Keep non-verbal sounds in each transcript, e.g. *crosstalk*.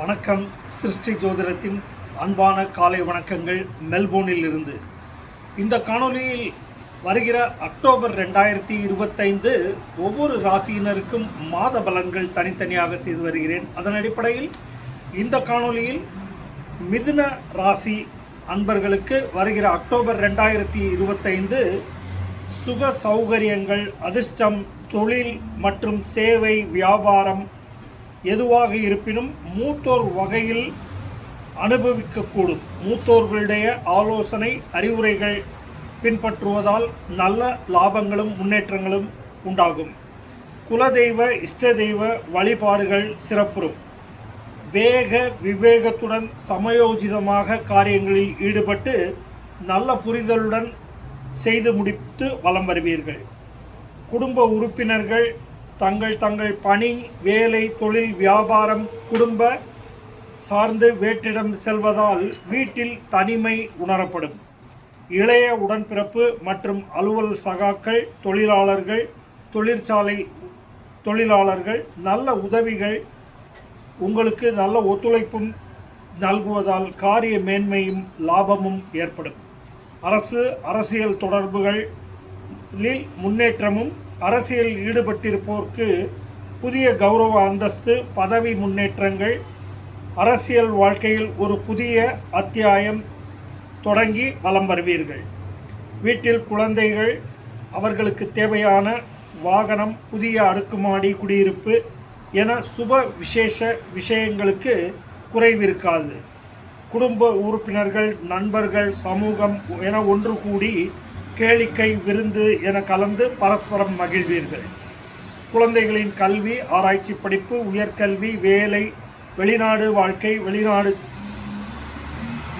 வணக்கம். சிருஷ்டி ஜோதிடத்தின் அன்பான காலை வணக்கங்கள் மெல்போர்னில் இருந்து இந்த காணொளியில் வருகிற அக்டோபர் ரெண்டாயிரத்தி இருபத்தைந்து ஒவ்வொரு ராசியினருக்கும் மாத பலன்கள் தனித்தனியாக செய்து வருகிறேன். அதன் அடிப்படையில் இந்த காணொளியில் மிதுன ராசி அன்பர்களுக்கு வருகிற அக்டோபர் ரெண்டாயிரத்தி இருபத்தைந்து சுக சௌகரியங்கள் அதிர்ஷ்டம் தொழில் மற்றும் சேவை வியாபாரம் எதுவாக இருப்பினும் மூத்தோர் வகையில் அனுபவிக்கக்கூடும். மூத்தோர்களுடைய ஆலோசனை அறிவுரைகள் பின்பற்றுவதால் நல்ல லாபங்களும் முன்னேற்றங்களும் உண்டாகும். குலதெய்வ இஷ்ட தெய்வ வழிபாடுகள் சிறப்புறும். வேக விவேகத்துடன் சமயோஜிதமாக காரியங்களில் ஈடுபட்டு நல்ல புரிதலுடன் செய்து முடித்து வலம் வருவீர்கள். குடும்ப உறுப்பினர்கள் தங்கள் தங்கள் பணி வேலை தொழில் வியாபாரம் குடும்ப சார்ந்து வேற்றிடம் செல்வதால் வீட்டில் தனிமை உணரப்படும். இளைய உடன்பிறப்பு மற்றும் அலுவல் சகாக்கள் தொழிலாளர்கள் தொழிற்சாலை தொழிலாளர்கள் நல்ல உதவிகள் உங்களுக்கு நல்ல ஒத்துழைப்பும் நல்குவதால் காரிய மேன்மையும் லாபமும் ஏற்படும். அரசு அரசியல் தொடர்புகளில் முன்னேற்றமும் அரசியல் ஈடுபட்டிருப்போருக்கு புதிய கௌரவ அந்தஸ்து பதவி முன்னேற்றங்கள் அரசியல் வாழ்க்கையில் ஒரு புதிய அத்தியாயம் தொடங்கி வலம் வருவீர்கள். வீட்டில் குழந்தைகள் அவர்களுக்கு தேவையான வாகனம் புதிய அடுக்குமாடி குடியிருப்பு என சுப விசேஷ விஷயங்களுக்கு குறைவிருக்காது. குடும்ப உறுப்பினர்கள் நண்பர்கள் சமூகம் என ஒன்று கூடி கேளிக்கை விருந்து என கலந்து பரஸ்பரம் மகிழ்வீர்கள். குழந்தைகளின் கல்வி ஆராய்ச்சி படிப்பு உயர்கல்வி வேலை வெளிநாடு வாழ்க்கை வெளிநாடு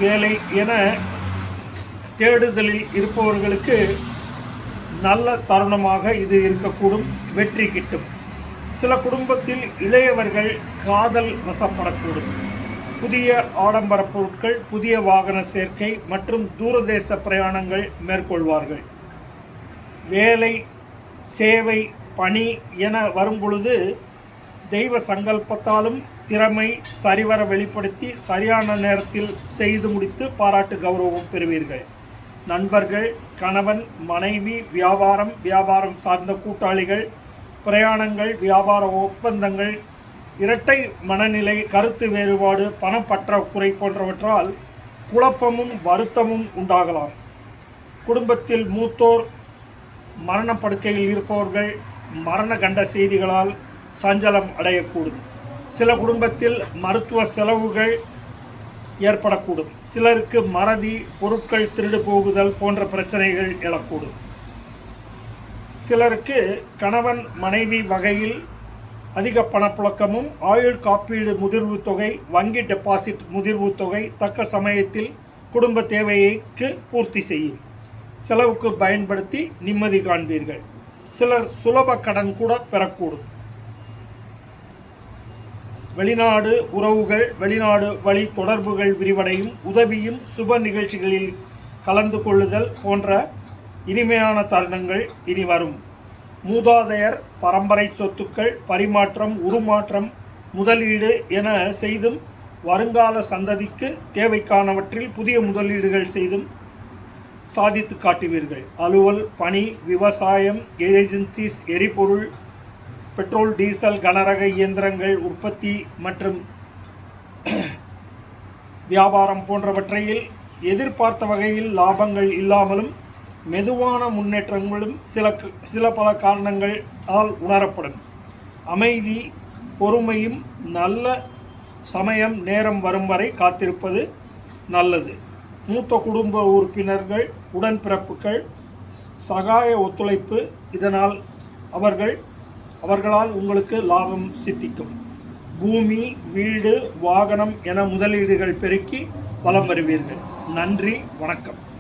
வேலை என தேடுதலில் இருப்பவர்களுக்கு நல்ல தருணமாக இது இருக்கக்கூடும் வெற்றி கிட்டும். சில குடும்பத்தில் இளையவர்கள் காதல் வசப்படக்கூடும். புதிய ஆடம்பர பொருட்கள் புதிய வாகன சேர்க்கை மற்றும் தூரதேச பிரயாணங்கள் மேற்கொள்வார்கள். வேலை சேவை பணி என வரும்பொழுது தெய்வ சங்கல்பத்தாலும் திறமை சரிவர வெளிப்படுத்தி சரியான நேரத்தில் செய்து முடித்து பாராட்டு கௌரவம் பெறுவீர்கள். நண்பர்கள் கணவன் மனைவி வியாபாரம் வியாபாரம் சார்ந்த கூட்டாளிகள் பிரயாணங்கள் வியாபார ஒப்பந்தங்கள் இரட்டை மனநிலை கருத்து வேறுபாடு பணப்பற்றாக்குறை போன்றவற்றால் குழப்பமும் வருத்தமும் உண்டாகலாம். குடும்பத்தில் மூத்தோர் மரணப்படுக்கையில் இருப்பவர்கள் மரண கண்ட செய்திகளால் சஞ்சலம் அடையக்கூடும். சில குடும்பத்தில் மருத்துவ செலவுகள் ஏற்படக்கூடும். சிலருக்கு மறதி பொருட்கள் திருடு போகுதல் போன்ற பிரச்சனைகள் எழக்கூடும். சிலருக்கு கணவன் மனைவி வகையில் அதிக பணப்புழக்கமும் ஆயுள் காப்பீடு முதிர்வு தொகை வங்கி டெபாசிட் முதிர்வு தொகை தக்க சமயத்தில் குடும்ப தேவைக்கு பூர்த்தி செய்யும். செலவுக்கு பயன்படுத்தி நிம்மதி காண்பீர்கள். சிலர் சுலப கடன் கூட பெறக்கூடும். வெளிநாடு உறவுகள் வெளிநாடு வழி தொடர்புகள் விரிவடையும் உதவியும் சுப நிகழ்ச்சிகளில் கலந்து கொள்ளுதல் போன்ற இனிமையான தருணங்கள் இனி வரும். மூதாதையர் பரம்பரை சொத்துக்கள் பரிமாற்றம் உருமாற்றம் முதலீடு என செய்தும் வருங்கால சந்ததிக்கு தேவைக்கானவற்றில் புதிய முதலீடுகள் செய்தும் சாதித்து காட்டுவீர்கள். அலுவல் பணி விவசாயம் ஏஜென்சிஸ் எரிபொருள் பெட்ரோல் டீசல் கனரக இயந்திரங்கள் உற்பத்தி மற்றும் *clears throat* வியாபாரம் போன்றவற்றையில் எதிர்பார்த்த வகையில் லாபங்கள் இல்லாமலும் மெதுவான முன்னேற்றங்களும் சில சில பல காரணங்களால் உணரப்படும். அமைதி பொறுமையும் நல்ல சமயம் நேரம் வரும் வரை காத்திருப்பது நல்லது. மூத்த குடும்ப உறுப்பினர்கள் உடன்பிறப்புகள் சகாய ஒத்துழைப்பு இதனால் அவர்கள் அவர்களால் உங்களுக்கு லாபம் சித்திக்கும். பூமி வீடு வாகனம் என முதலீடுகள் பெருக்கி வலம் வருவீர்கள். நன்றி வணக்கம்.